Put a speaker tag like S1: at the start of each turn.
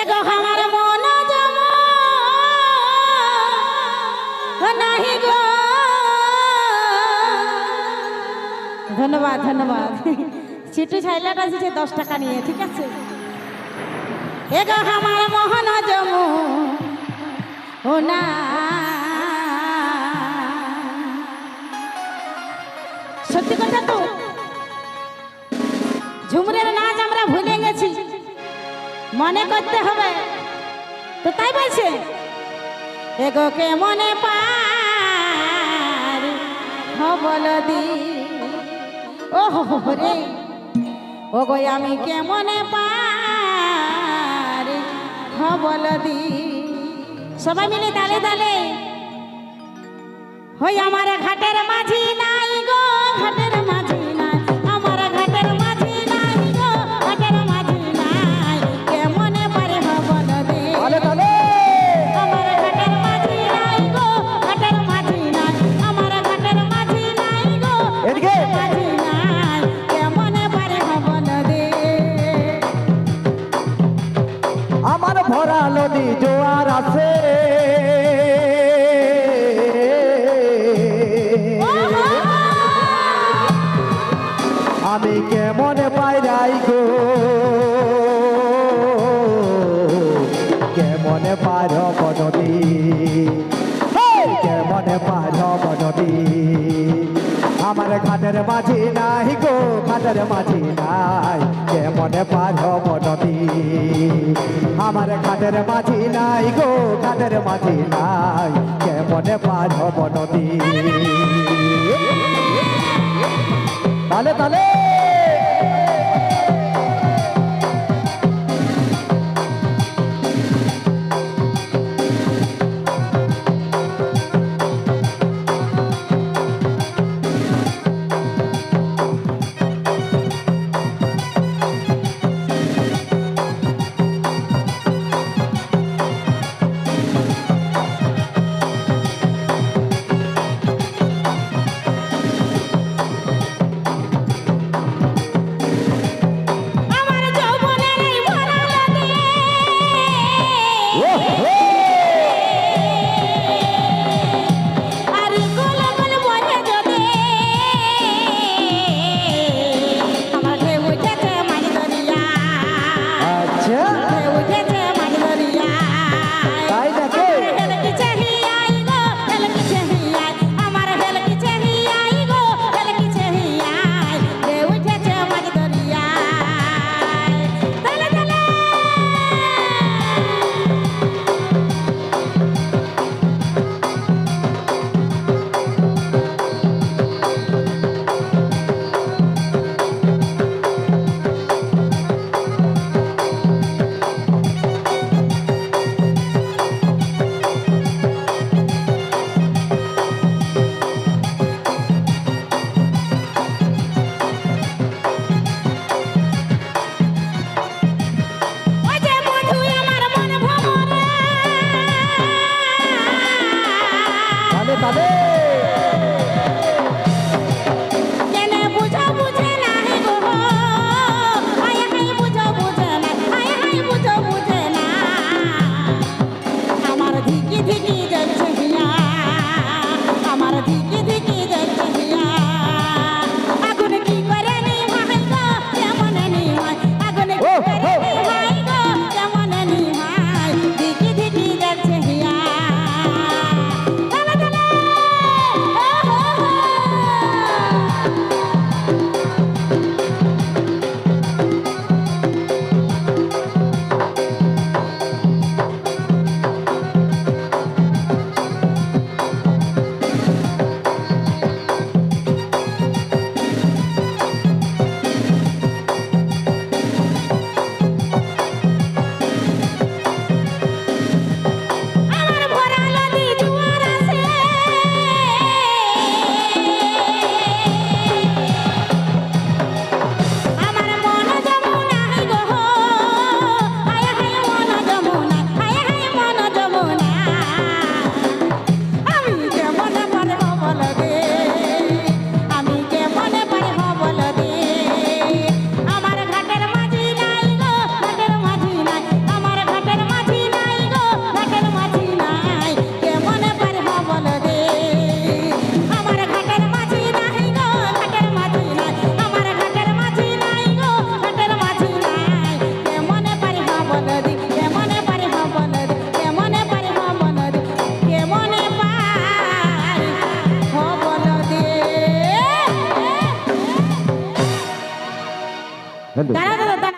S1: এগো আমার মন জম। নাহি গো। ধন্যবাদ ধন্যবাদ। চিটু ছাইলাটা দিচ্ছে দশ টাকা নিয়ে, ঠিক আছে? এগো আমার মোহন জমু। ও না। মনে করতে হবে। তো তাই বলছে এগোকে মনে পার হবল দি ও রে ও গো আমি কেমনে পার হবল দি সবাই মিলে দালে দালে হই আমার ঘাটের মাঝি নাই গো, ঘাটের মাঝি
S2: ভরা নদী জোয়ার আছে। আমার ঘাটের মাঝি নাই গো, ঘাটের মাঝি নাই। কেমন পার নদী? আমার ঘাটের মাঝি নাই গো, ঘাটের মাঝি নাই। কেমন পার নদী? তালে তালে।